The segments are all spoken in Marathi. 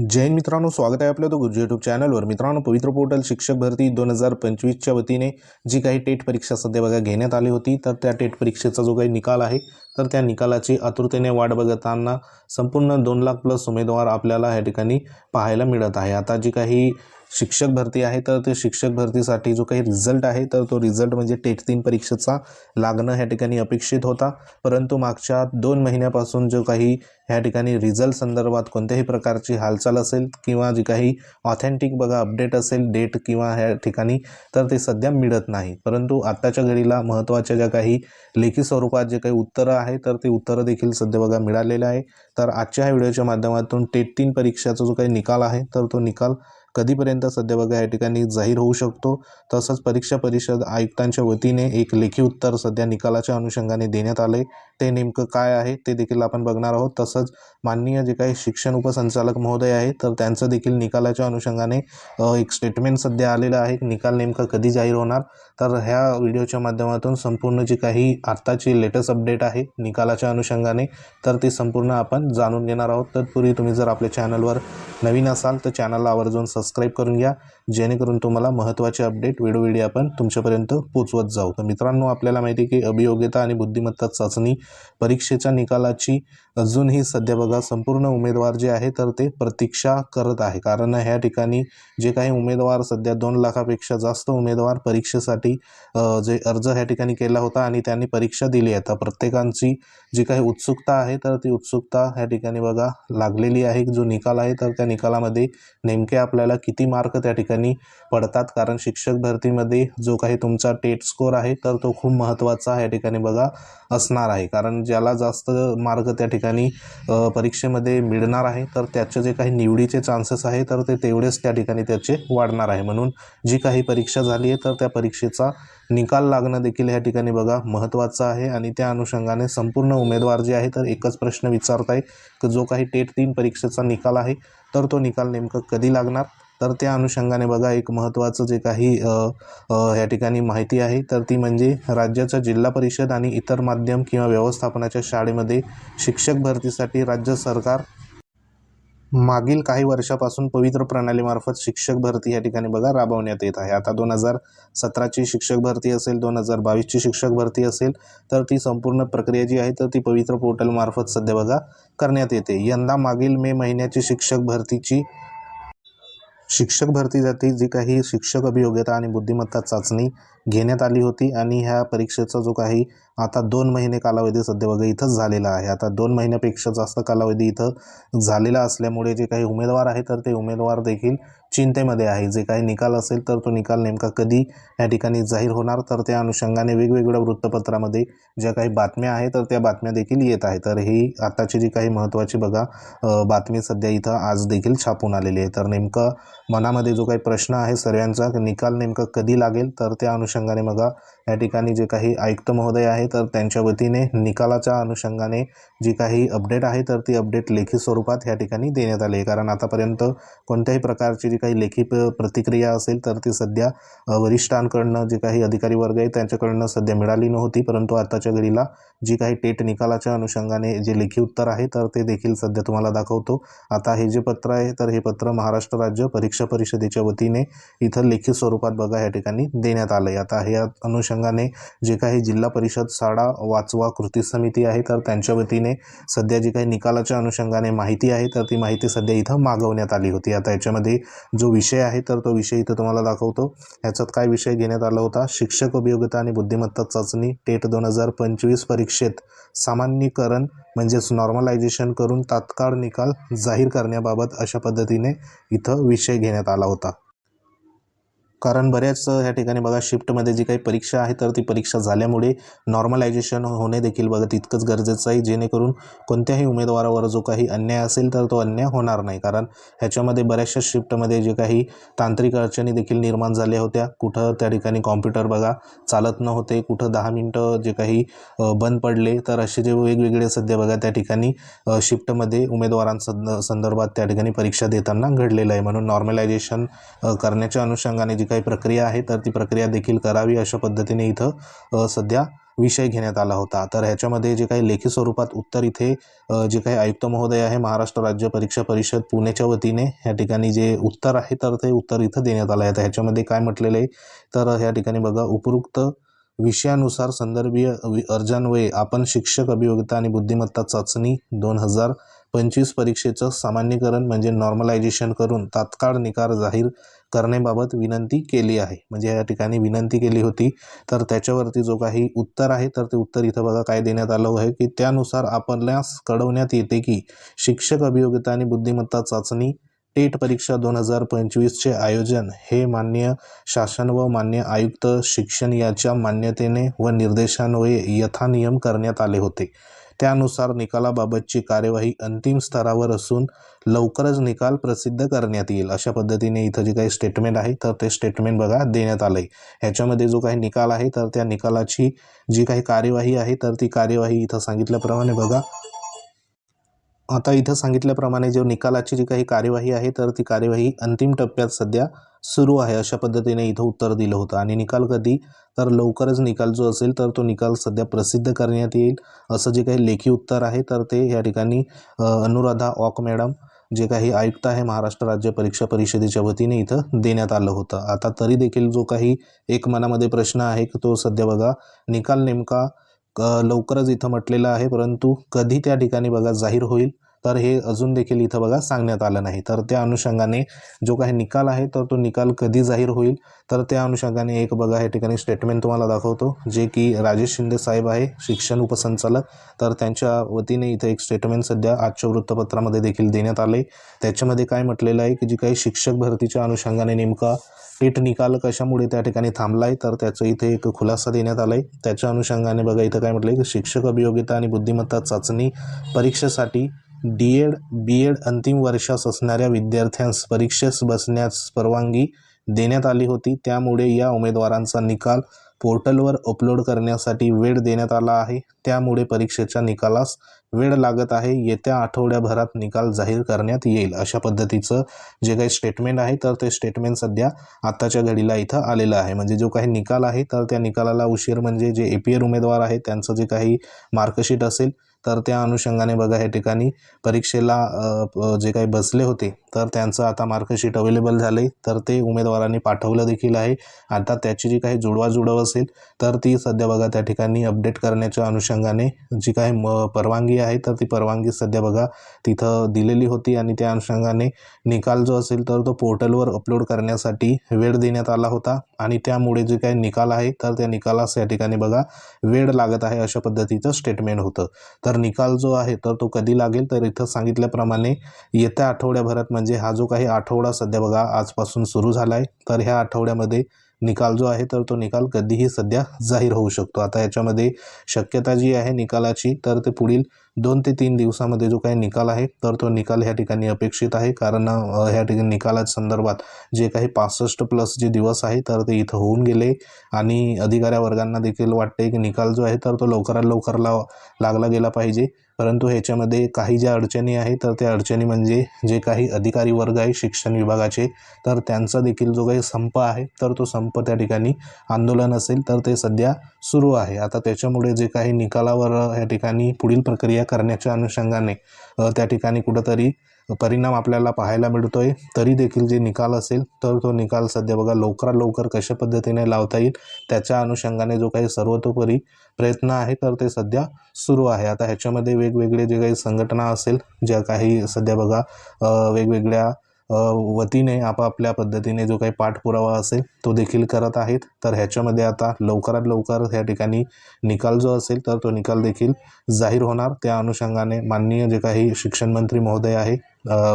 जैन मित्रांनो स्वागत आहे आपल्या तो गुरुजी यूट्यूब चॅनलवर मित्रांनो पवित्र पोर्टल शिक्षक भरती दोन हजार पंचवीसच्या वतीने जी काही टेट परीक्षा सध्या बघा घेण्यात आली होती तर त्या टेट परीक्षेचा जो काही निकाल आहे तर त्या निकालाची आतुरतेने वाट बघताना संपूर्ण दोन लाख प्लस उमेदवार आपल्याला या ठिकाणी पाहायला मिळत आहे. आता जी काही शिक्षक भरती आहे तर ते शिक्षक भरतीसाठी जो काही रिझल्ट आहे तर तो रिझल्ट म्हणजे टेट तीन परीक्षेचा लागणं ह्या ठिकाणी अपेक्षित होता. परंतु मागच्या दोन महिन्यापासून जो काही ह्या ठिकाणी रिझल्ट संदर्भात कोणत्याही प्रकारची हालचाल असेल किंवा जी काही ऑथेंटिक बघा अपडेट असेल डेट किंवा ह्या ठिकाणी तर ते सध्या मिळत नाही. परंतु आत्ताच्या घडीला महत्त्वाच्या ज्या काही लेखी स्वरूपात जे काही उत्तरं आहे तर ते उत्तरं देखील सध्या बघा मिळालेलं आहे. तर आजच्या ह्या व्हिडिओच्या माध्यमातून टेट तीन परीक्षाचा जो काही निकाल आहे तर तो निकाल कधीपर्यंत सध्या बघा या ठिकाणी जाहीर होऊ शकतो. तसंच परीक्षा परिषद आयुक्तांच्या वतीने एक लेखी उत्तर सध्या निकालाच्या अनुषंगाने देण्यात आले ते नेमकं काय आहे ते देखील आपण बघणार आहोत. तसंच माननीय जे काही शिक्षण उपसंचालक महोदय आहे तर त्यांचं देखील निकालाच्या अनुषंगाने एक स्टेटमेंट सध्या आलेलं आहे. निकाल नेमका कधी जाहीर होणार? तर ह्या व्हिडिओच्या माध्यमातून संपूर्ण जी काही आत्ताची लेटेस्ट अपडेट आहे निकालाच्या अनुषंगाने तर ती संपूर्ण आपण जाणून घेणार आहोत. तत्पूर्वी तुम्ही जर आपल्या चॅनलवर नवीन असाल तर चॅनलला आवर्जून सबस्क्राईब करून घ्या जेणेकरून तुम्हाला महत्त्वाचे अपडेट वेळोवेळी आपण तुमच्यापर्यंत पोचवत जाऊ. तर मित्रांनो आपल्याला माहिती आहे की अभियोग्यता आणि बुद्धिमत्ता चाचणी परीक्षेच्या निकालाची अजूनही सध्या बघा संपूर्ण उमेदवार जे आहे तर ते प्रतीक्षा करत आहे. कारण ह्या ठिकाणी जे काही उमेदवार सध्या दोन लाखापेक्षा जास्त उमेदवार परीक्षेसाठी परीक्षेसाठी जे अर्ज ह्या ठिकाणी केला होता आणि त्यांनी परीक्षा दिली आहे. तर प्रत्येकांची जी काही उत्सुकता आहे तर ती उत्सुकता ह्या ठिकाणी बघा लागलेली आहे. जो निकाल आहे तर त्या निकालामध्ये नेमके आपल्याला किती मार्क त्या ठिकाणी पडतात? कारण शिक्षक भरतीमध्ये जो काही तुमचा टेट स्कोर आहे तर तो खूप महत्त्वाचा या ठिकाणी बघा असणार आहे. कारण ज्याला जास्त मार्क त्या ठिकाणी परीक्षेमध्ये मिळणार आहे तर त्याचे जे काही निवडीचे चान्सेस आहे तर ते तेवढेच त्या ठिकाणी त्याचे वाढणार आहे. म्हणून जी काही परीक्षा झाली आहे तर त्या परीक्षेचा निकाल लागणं देखील ह्या ठिकाणी बघा महत्त्वाचं आहे. आणि त्या अनुषंगाने संपूर्ण उमेदवार जे आहे तर एकच प्रश्न विचारत आहे की जो काही टेट तीन परीक्षेचा निकाल आहे तर तो निकाल नेमकं कधी लागणार? तर त्या अनुषंगाने बघा एक महत्त्वाचं जे काही ह्या या ठिकाणी माहिती आहे तर ती म्हणजे राज्याच्या जिल्हा परिषद आणि इतर माध्यम किंवा व्यवस्थापनाच्या शाळेमध्ये शिक्षक भरतीसाठी राज्य सरकार मागील काही वर्षापासून पवित्र प्रणालीमार्फत शिक्षक भरती या ठिकाणी बघा राबवण्यात येत आहे. आता दोन हजार सतराची शिक्षक भरती असेल दोन हजार बावीसची शिक्षक भरती असेल तर ती संपूर्ण प्रक्रिया जी आहे तर ती पवित्र पोर्टलमार्फत सध्या बघा करण्यात येते. यंदा मागील मे महिन्याची शिक्षक भरतीची शिक्षक भरतीसाठी जी काही शिक्षक अभियोग्यता आणि बुद्धिमत्ता चाचणी घेण्यात आली होती आणि ह्या परीक्षेचा जो काही आता दोन महिने कालावधी सध्या बघा इथंच झालेला आहे. आता दोन महिन्यापेक्षा जास्त कालावधी इथं झालेला असल्यामुळे जे काही उमेदवार आहे तर ते उमेदवार देखील चिंतेमध्ये आहे. जे काही निकाल असेल तर तो निकाल नेमका कधी या ठिकाणी जाहीर होणार? तर त्या अनुषंगाने वेगवेगळ्या वृत्तपत्रामध्ये ज्या काही बातम्या आहेत तर त्या बातम्या देखील येत आहे तर ही आताची जी काही महत्त्वाची बघा बातमी सध्या इथं आज देखील छापून आलेली आहे. तर नेमकं मनामध्ये जो काही प्रश्न आहे सर्वांचा निकाल नेमका कधी लागेल? तर त्या अनुषंगाने बघा. या ठिकाणी जे काही आयुक्त महोदय आहे तर त्यांच्या वतीने निकालाच्या अनुषंगाने जी काही अपडेट आहे तर ती अपडेट लेखी स्वरूपात या ठिकाणी देण्यात आली आहे. कारण आतापर्यंत कोणत्याही प्रकारची जी काही लेखी प- प्रतिक्रिया असेल तर ती सध्या वरिष्ठांकडनं जे काही अधिकारी वर्ग आहे त्यांच्याकडनं सध्या मिळाली नव्हती. परंतु आताच्या घडीला जी काही टेट निकालाच्या अनुषंगाने जे लेखी उत्तर आहे तर ते देखील सध्या तुम्हाला दाखवतो. आता हे जे पत्र आहे तर हे पत्र महाराष्ट्र राज्य परीक्षा परिषदेच्या वतीने इथं लेखी स्वरूपात बघा या ठिकाणी देण्यात आलं आहे आता ह्या अनुषंगाने जे काही जिल्हा परिषद शाळा वाचवा कृती समिती आहे तर त्यांच्या वतीने सध्या जी काही निकालाच्या अनुषंगाने माहिती आहे तर ती माहिती सध्या इथं मागवण्यात आली होती. आता याच्यामध्ये जो विषय आहे तर तो विषय इथं तुम्हाला दाखवतो. ह्याच्यात काय विषय घेण्यात आला होता? शिक्षक अभियोग्यता आणि बुद्धिमत्ता चाचणी टेट दोन हजार पंचवीस परीक्षेत सामान्यीकरण म्हणजेच नॉर्मलायझेशन करून तात्काळ निकाल जाहीर करण्याबाबत अशा पद्धतीने इथं विषय घेण्यात आला होता. कारण बऱ्याच ह्या ठिकाणी बघा शिफ्टमध्ये जी काही परीक्षा आहे तर ती परीक्षा झाल्यामुळे नॉर्मलायझेशन होणे देखील बघा तितकंच गरजेचं आहे. जेणेकरून कोणत्याही उमेदवारावर जो काही अन्याय असेल तर तो अन्याय होणार नाही. कारण ह्याच्यामध्ये बऱ्याचशा शिफ्टमध्ये जे काही तांत्रिक अडचणी देखील निर्माण झाल्या होत्या. कुठं त्या ठिकाणी कॉम्प्युटर बघा चालत नव्हते. कुठं दहा मिनटं जे काही बंद पडले तर असे जे वेगवेगळे सध्या बघा त्या ठिकाणी शिफ्टमध्ये उमेदवारांसंद संदर्भात त्या ठिकाणी परीक्षा देताना घडलेलं आहे. म्हणून नॉर्मलायझेशन करण्याच्या अनुषंगाने जी काही प्रक्रिया आहे तर ती प्रक्रिया देखील करावी अशा पद्धतीने इथं सध्या विषय घेण्यात आला होता. तर ह्याच्यामध्ये जे काही लेखी स्वरूपात उत्तर इथे जे काही आयुक्त महोदय आहे महाराष्ट्र राज्य परीक्षा परिषद पुणेच्या वतीने ह्या ठिकाणी जे उत्तर आहे तर ते उत्तर इथं देण्यात आलं आहे. तर ह्याच्यामध्ये काय म्हटलेलं आहे तर ह्या ठिकाणी बघा उपरुक्त विषयानुसार संदर्भीय वि- अर्जान्वये आपण शिक्षक अभियोगिता आणि बुद्धिमत्ता चाचणी दोन हजार पंचवीस परीक्षेचं सामान्यीकरण म्हणजे नॉर्मलायझेशन करून तात्काळ निकाल जाहीर करण्याबाबत विनंती केली आहे. म्हणजे या ठिकाणी विनंती केली होती. तर त्याच्यावरती जो काही उत्तर आहे तर ते उत्तर इथं बघा काय देण्यात आलं आहे की त्यानुसार आपल्यास कळवण्यात येते की शिक्षक अभियोगिता आणि बुद्धिमत्ता चाचणी टेट परीक्षा दोन हजार पंचवीसचे आयोजन हे मान्य शासन व मान्य आयुक्त शिक्षण याच्या मान्यतेने व निर्देशान्वये यथानियम करण्यात आले होते. त्यानुसार निकालाबाबतची कार्यवाही अंतिम स्तरावर असून लवकरच निकाल प्रसिद्ध करण्यात येईल. अशा पद्धतीने इथं जे काही स्टेटमेंट आहे तर ते स्टेटमेंट बघा देण्यात आलं आहे ह्याच्यामध्ये जो काही निकाल आहे तर त्या निकालाची जी काही कार्यवाही आहे तर ती कार्यवाही इथं सांगितल्याप्रमाणे बघा आता इथं सांगितल्याप्रमाणे जे निकालाची जी काही कार्यवाही आहे तर ती कार्यवाही अंतिम टप्प्यात सध्या सुरू आहे अशा पद्धतीने इथं उत्तर दिलं होतं. आणि निकाल कधी? तर लवकरच निकाल जो असेल तर तो निकाल सध्या प्रसिद्ध करण्यात येईल असं जे काही लेखी उत्तर आहे तर ते या ठिकाणी अनुराधा ऑक मॅडम जे काही आयुक्त आहे महाराष्ट्र राज्य परीक्षा परिषदेच्या वतीने इथं देण्यात आलं होतं. आता तरी देखील जो काही एक मनामध्ये प्रश्न आहे तो सध्या बघा निकाल नेमका लवकरच इथं म्हटलेलं आहे परंतु कधी त्या ठिकाणी बघा जाहीर होईल. तर हे अजून देखील इथं बघा सांगण्यात आलं नाही. तर त्या अनुषंगाने जो काही निकाल आहे तर तो निकाल कधी जाहीर होईल? तर त्या अनुषंगाने एक बघा या ठिकाणी स्टेटमेंट तुम्हाला दाखवतो जे की राजेश शिंदे साहेब आहे शिक्षण उपसंचालक. तर त्यांच्या वतीने इथं एक स्टेटमेंट सध्या आजच्या वृत्तपत्रामध्ये देखील देण्यात आले त्याच्यामध्ये काय म्हटलेलं आहे की जी काही शिक्षक भरतीच्या अनुषंगाने नेमका टीट निकाल कशामुळे त्या ठिकाणी थांबला आहे तर त्याचं इथे एक खुलासा देण्यात आला आहे त्याच्या अनुषंगाने बघा इथं काय म्हटलं आहे की शिक्षक अभियोगिता आणि बुद्धिमत्ता चाचणी परीक्षेसाठी डी एड बी एड अंतिम वर्षास असणाऱ्या विद्यार्थ्यांस परीक्षेस बसण्यास परवानगी देण्यात आली होती. त्यामुळे या उमेदवारांचा निकाल पोर्टलवर अपलोड करण्यासाठी वेळ देण्यात आला आहे. त्यामुळे परीक्षेच्या निकालास वेळ लागत आहे. येत्या आठवड्याभरात निकाल जाहीर करण्यात येईल अशा पद्धतीचं जे काही स्टेटमेंट आहे तर ते स्टेटमेंट सध्या आत्ताच्या घडीला इथं आलेलं आहे. म्हणजे जो काही निकाल आहे तर त्या निकालाला उशीर म्हणजे जे ए पी एल उमेदवार आहे त्यांचं जे काही मार्कशीट असेल तर त्या अनुषंगाने बघा या ठिकाणी परीक्षेला जे काही बसले होते तर त्यांचं आता मार्कशीट अवेलेबल झाले तर ते उमेदवारांनी पाठवलं देखील आहे. आता त्याची जी काही जुडवाजुडव असेल तर ती सध्या बघा त्या ठिकाणी अपडेट करण्याच्या अनुषंगाने जी काही म परवानगी आहे तर ती परवानगी सध्या बघा तिथं दिलेली होती. आणि त्या अनुषंगाने निकाल जो असेल तर तो पोर्टलवर अपलोड करण्यासाठी वेळ देण्यात आला होता. आणि त्यामुळे जे काही निकाल आहे तर त्या निकालास या ठिकाणी बघा वेळ लागत आहे अशा पद्धतीचं स्टेटमेंट होतं. तर निकाल जो आहे तर तो कधी लागेल? तर इथं सांगितल्याप्रमाणे येत्या आठवड्याभरात म्हणजे हा जो काही आठवडा सध्या बघा आजपासून सुरू झाला आहे तर ह्या आठवड्यामध्ये निकाल जो आहे तर तो निकाल कधीही सध्या जाहीर होऊ शकतो. आता याच्यामध्ये शक्यता जी आहे निकालाची तर ते पुढील दोन ते तीन दिवसामध्ये जो काही निकाल आहे तर तो निकाल ह्या ठिकाणी अपेक्षित आहे. कारण ह्या ठिकाणी निकालाच्या संदर्भात जे काही पासष्ट प्लस जे दिवस आहे तर ते इथं होऊन गेले. आणि अधिकाऱ्या वर्गांना देखील वाटते की निकाल जो आहे तर तो लवकरात लवकर लाव लागला गेला पाहिजे. परंतु ह्याच्यामध्ये काही ज्या अडचणी आहे तर त्या अडचणी म्हणजे जे काही अधिकारी वर्ग आहे शिक्षण विभागाचे तर त्यांचा देखील जो काही संप आहे तर तो संप त्या ठिकाणी आंदोलन असेल तर ते सध्या सुरू आहे. आता त्याच्यामुळे जे काही निकालावर ह्या या ठिकाणी पुढील प्रक्रिया करण्याच्या अनुषंगाने त्या ठिकाणी कुठंतरी परिणाम आपल्याला पाहायला मिळतो आहे तरी देखील जे निकाल असेल तर तो निकाल सध्या बघा लवकरात लवकर कशा पद्धतीने लावता येईल त्याच्या अनुषंगाने जो काही सर्वतोपरी प्रयत्न आहे तर ते सध्या सुरू आहे. आता ह्याच्यामध्ये वेगवेगळे जे काही संघटना असेल ज्या काही सध्या बघा वेगवेगळ्या वतीने आपापल्या पद्धतीने जो काही पाठपुरावा असेल तो देखील करत आहेत. तर ह्याच्यामध्ये आता लवकरात लवकर ह्या ठिकाणी निकाल जो असेल तर तो निकाल देखील जाहीर होणार. त्या अनुषंगाने माननीय जे काही शिक्षण मंत्री महोदय आहे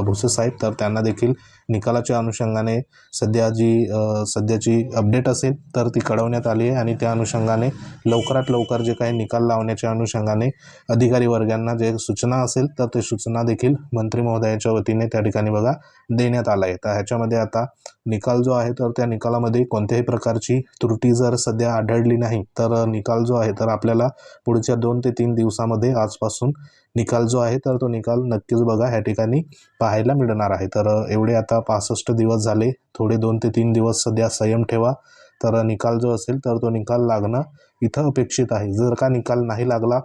भुसे साहेब तर त्यांना देखील निकालाच्या अनुषंगाने सध्या जी सध्याची अपडेट असेल तर ती कळवण्यात आली आहे. आणि त्या अनुषंगाने लवकरात लवकर जे काही निकाल लावण्याच्या अनुषंगाने अधिकारी वर्गांना जे सूचना असेल तर ते सूचना देखील मंत्री महोदयाच्या वतीने त्या ठिकाणी बघा देण्यात आला आहे तर ह्याच्यामध्ये आता निकाल जो आहे तर त्या निकालामध्ये कोणत्याही प्रकारची त्रुटी जर सध्या आढळली नाही तर निकाल जो आहे तर आपल्याला पुढच्या दोन ते तीन दिवसामध्ये आजपासून निकाल जो आहे तर तो निकाल नक्कीच बघा ह्या ठिकाणी पाहायला मिळणार आहे. तर एवढे आता पासष्ट दिवस झाले थोडे दोन ते तीन दिवस सध्या संयम ठेवा. तर निकाल जो असेल तर तो निकाल लागणं इथं अपेक्षित आहे. जर का निकाल नाही लागला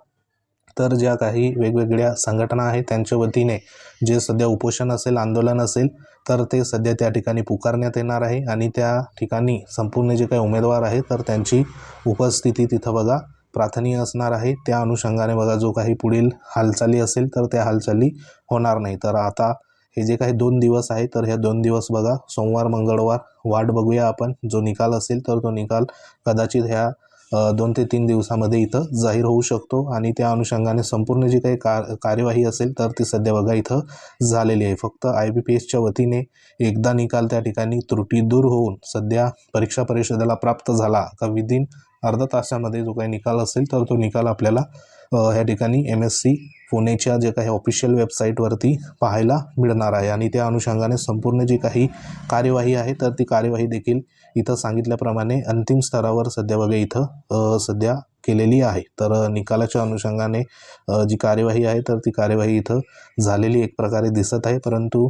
तर ज्या काही वेगवेगळ्या संघटना आहेत त्यांच्या वतीने जे सध्या उपोषण असेल आंदोलन असेल तर ते सध्या त्या ठिकाणी पुकारण्यात येणार आहे. आणि त्या ठिकाणी संपूर्ण जे काही उमेदवार आहेत तर त्यांची उपस्थिती तिथं बघा प्रार्थनीय असणार आहे. त्या अनुषंगाने बघा जो काही पुढील हालचाली असेल तर त्या हालचाली होणार नाही. तर आता हे जे काही दोन दिवस आहे तर ह्या दोन दिवस बघा सोमवार मंगळवार वाट बघूया आपण. जो निकाल असेल तर तो निकाल कदाचित ह्या दोन ते तीन दिवसामध्ये इथं जाहीर होऊ शकतो. आणि त्या अनुषंगाने संपूर्ण जी काही का कार्यवाही असेल तर ती सध्या बघा इथं झालेली आहे. फक्त आय बी पी एसच्या वतीने एकदा निकाल त्या ठिकाणी त्रुटी दूर होऊन सध्या परीक्षा परिषदेला प्राप्त झाला का विदिन अर्धा तासामध्ये जो काही निकाल असेल तर तो निकाल आपल्याला ह्या ठिकाणी एम एस सी पुणेच्या जे काही ऑफिशियल वेबसाईटवरती पाहायला मिळणार आहे. आणि त्या अनुषंगाने संपूर्ण जी काही कार्यवाही आहे तर ती कार्यवाही देखील इथं सांगितल्याप्रमाणे अंतिम स्तरावर सध्या बघा इथं सध्या केलेली आहे. तर निकालाच्या अनुषंगाने जी कार्यवाही आहे तर ती कार्यवाही इथं झालेली एक प्रकारे दिसत आहे. परंतु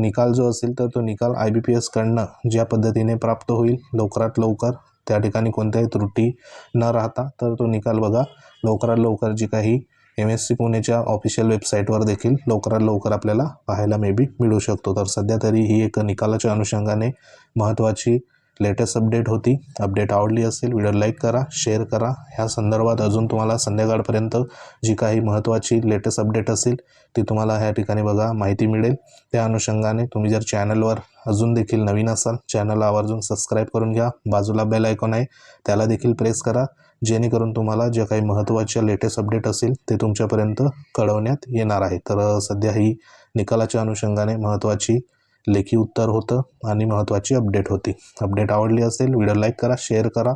निकाल जो असेल तर तो निकाल आय बी पी एसकडनं ज्या पद्धतीने प्राप्त होईल लवकरात लवकर त्या ठिकाणी कोणत्याही त्रुटी न राहता तर तो निकाल बघा. लवकरात लवकर जी काही एम एस सी पुणेच्या ऑफिशियल वेबसाईटवर देखील लवकरात लवकर आपल्याला पाहायला मे बी मिळू शकतो. तर सध्या तरी ही एक निकालाच्या अनुषंगाने महत्त्वाची लेटेस्ट अपडेट होती. अपडेट आवडली असेल व्हिडिओ लाईक करा शेअर करा. ह्या संदर्भात अजून तुम्हाला संध्याकाळपर्यंत जी काही महत्त्वाची लेटेस्ट अपडेट असेल ती तुम्हाला ह्या ठिकाणी बघा माहिती मिळेल. त्या अनुषंगाने तुम्ही जर चॅनलवर अजून देखील नवीन असाल चॅनलला आवर्जून सबस्क्राईब करून घ्या. बाजूला बेल आयकॉन आहे त्याला देखील प्रेस करा. जेणेकरून तुम्हाला जे काही महत्त्वाच्या लेटेस्ट अपडेट असेल ते तुमच्यापर्यंत कळवण्यात येणार आहे. तर सध्या ही निकालाच्या अनुषंगाने महत्त्वाची लेखी उत्तर होतं आणि महत्त्वाची अपडेट होती. अपडेट आवडली असेल व्हिडिओ लाईक करा शेअर करा.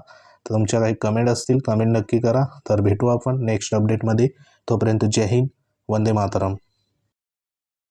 तुमच्या काही कमेंट असतील कमेंट नक्की करा. तर भेटू आपण नेक्स्ट अपडेटमध्ये तोपर्यंत जय हिंद वंदे मातरम.